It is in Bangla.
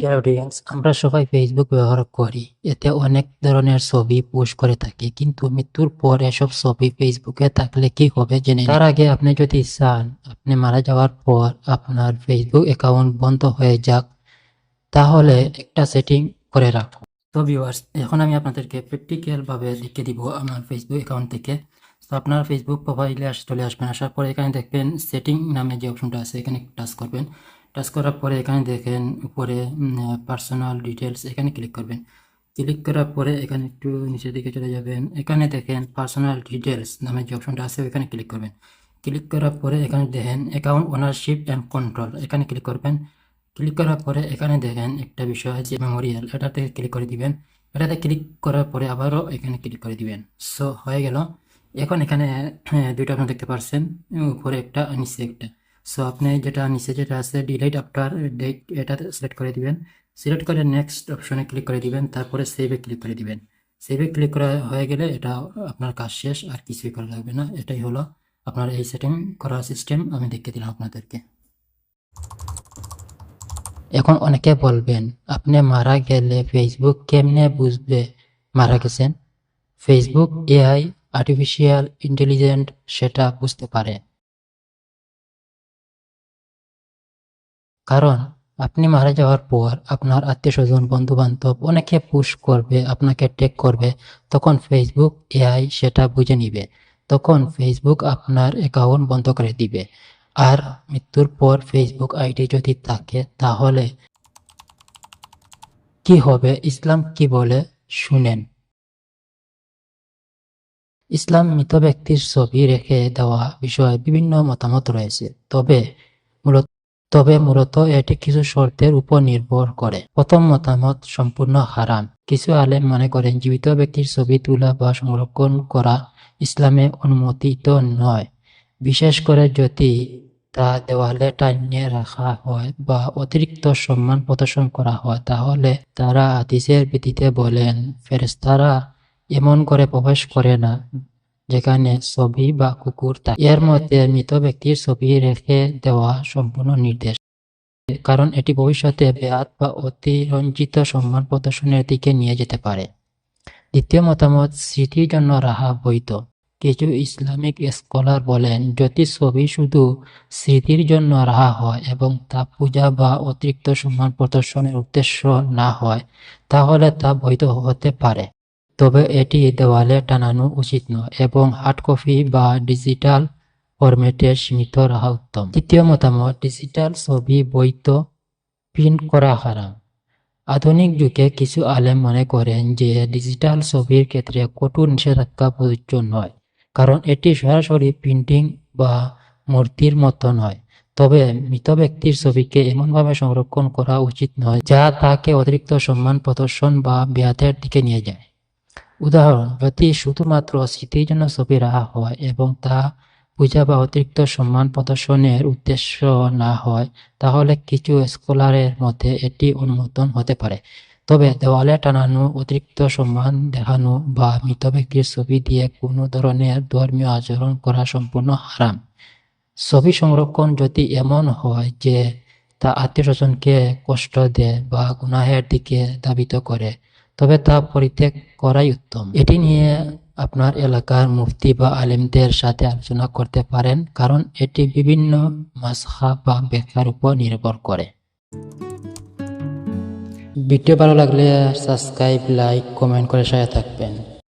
ডিয়ার অডিয়েন্স আমরা সবাই ফেসবুক ব্যবহার করি। এতে অনেক ধরনের ছবি পোস্ট করে থাকি। কিন্তু মৃত্যুর পর এসব ছবি ফেসবুকে থাকলে কি হবে জেনে তার আগে আপনি যদি চান, আপনি মারা যাওয়ার পর আপনার ফেসবুক অ্যাকাউন্ট বন্ধ হয়ে যাক, তাহলে একটা সেটিং করে রাখুন। তো ভিউয়ার্স এখন আমি আপনাদেরকে প্র্যাকটিক্যাল ভাবে দেখিয়ে দিব আমার ফেসবুক অ্যাকাউন্ট থেকে। তো আপনার ফেসবুক প্রোফাইলে চলে আসবেন, আসার পরে এখানে দেখবেন সেটিং নামে যে অপশনটা আছে, এখানে টাচ করবেন। টাচ করার পরে এখানে দেখেন উপরে পার্সোনাল ডিটেলস এখানে ক্লিক করবেন। ক্লিক করার পরে এখানে একটু নিচের দিকে চলে যাবেন। এখানে দেখেন পার্সোনাল ডিটেলস নামে যে অপশনটা আছে ওইখানে ক্লিক করবেন। ক্লিক করার পরে এখানে দেখেন অ্যাকাউন্ট ওনারশিপ অ্যান্ড কন্ট্রোল এখানে ক্লিক করবেন। ক্লিক করার পরে এখানে দেখেন একটা বিষয় আছে মেমোরিয়াল এটাতে ক্লিক করে দিবেন। এটাতে ক্লিক করার পরে আবারও এখানে ক্লিক করে দিবেন। সো হয়ে গেল। এখন এখানে হ্যাঁ, দুইটা আপনি দেখতে পারছেন। উপরে একটা নিচে একটা। সো আপনি যেটা নিচে যেটা আছে ডিলাইট আফটার ডেট এটাতে সিলেক্ট করে দিবেন। সিলেক্ট করে নেক্সট অপশনে ক্লিক করে দিবেন, তারপরে সেভে ক্লিক করে দিবেন। সেভে ক্লিক করা হয়ে গেলে এটা আপনার কাজ শেষ, আর কিছুই করা লাগবে না। এটাই হলো আপনার এই সেটিং করার সিস্টেম আমি দেখিয়ে দিলাম আপনাদেরকে। এখন অনেকে বলবেন, আপনি মারা গেলে ফেসবুক কেমনে বুঝবে? মারা গেছেন। ফেসবুক এআই আর্টিফিশিয়াল ইন্টেলিজেন্ট সেটা বুঝতে পারে। কারণ আপনি মারা যাওয়ার পর আপনার আত্মীয় স্বজন বন্ধু বান্ধব অনেকে পুশ করবে, আপনাকে টেক করবে। তখন ফেসবুক এআই সেটা বুঝে নিবে। তখন ফেসবুক আপনার অ্যাকাউন্ট বন্ধ করে দিবে। আর মৃত্যুর পর ফেসবুক আইডি যদি থাকে, তাহলে কি হবে? ইসলাম কি বলে? শুনেন। ইসলাম মৃত ব্যক্তির ছবি রেখে দেওয়া বিষয়ে বিভিন্ন মতামত রয়েছে। তবে তবে মূলত এটি কিছু শর্তের উপর নির্ভর করে। প্রথম মতামত সম্পূর্ণ হারাম। কিছু আলেম মনে করেন জীবিত ব্যক্তির ছবি তোলা বা সংরক্ষণ করা ইসলামে অনুমোদিত নয়। বিশেষ করে যদি তা দেওয়ালে টানিয়ে রাখা হয় বা অতিরিক্ত সম্মান প্রদর্শন করা হয়, তাহলে তারা হাদিসের ভিত্তিতে বলেন ফেরেস্তারা এমন করে প্রবেশ করে না। যেখানে ছবি বা কুকুর থাকে। এর মধ্যে মৃত ব্যক্তির ছবি রেখে দেওয়া সম্পূর্ণ নির্দেশ। কারণ এটি ভবিষ্যতে বেয়াত বা অতিরঞ্জিত সম্মান প্রদর্শনের দিকে নিয়ে যেতে পারে। দ্বিতীয় মতামত, স্মৃতির জন্য রাহা বৈধ। কিছু ইসলামিক স্কলার বলেন, যদি ছবি শুধু স্মৃতির জন্য রাহা হয় এবং তা পূজা বা অতিরিক্ত সম্মান প্রদর্শনের উদ্দেশ্য না হয়, তাহলে তা বৈধ হতে পারে। তবে এটি দেওয়ালে টানানো উচিত নয় এবং হার্ড কপি বা ডিজিটাল ফরম্যাটে সীমিত রাখা উত্তম। তৃতীয় মতামত, ডিজিটাল ছবি, বৈধ, প্রিন্ট করা হারাম। আধুনিক যুগে কিছু আলেম মনে করেন যে ডিজিটাল ছবির ক্ষেত্রে কঠোর নিষেধাজ্ঞা প্রযোজ্য নয়, কারণ এটি সরাসরি প্রিন্টিং বা মূর্তির মতো নয়। তবে মৃত ব্যক্তির ছবিকে এমনভাবে সংরক্ষণ করা উচিত নয় যা তাকে অতিরিক্ত সম্মান, প্রদর্শন বা ব্যাধের দিকে নিয়ে যায়। উদাহরণ যদি শুধুমাত্র স্মৃতির জন্য ছবি রাখা হয় এবং তা পূজা বা অতিরিক্ত সম্মান প্রদর্শনের উদ্দেশ্য না হয়, তাহলে কিছু স্কলারের মধ্যে এটি অনুমোদন হতে পারে। তবে দেওয়ালে টানানো, অতিরিক্ত সম্মান দেখানো বা মৃত ব্যক্তির ছবি দিয়ে কোনো ধরনের ধর্মীয় আচরণ করা সম্পূর্ণ হারাম। ছবি সংরক্ষণ যদি এমন হয় যে তা আত্মীয় স্বজনকে কষ্ট দেয় বা গুনাহের দিকে ধাবিত করে তবে তা পরিত্যাগ করাই উত্তম। এটি নিয়ে আপনার এলাকার মুফতি বা আলেমদের সাথে আলোচনা করতে পারেন, কারণ এটি বিভিন্ন মাসহা বা ব্যাখ্যার উপর নির্ভর করে। ভিডিও ভালো লাগলে সাবস্ক্রাইব লাইক কমেন্ট করে সাথে থাকবেন।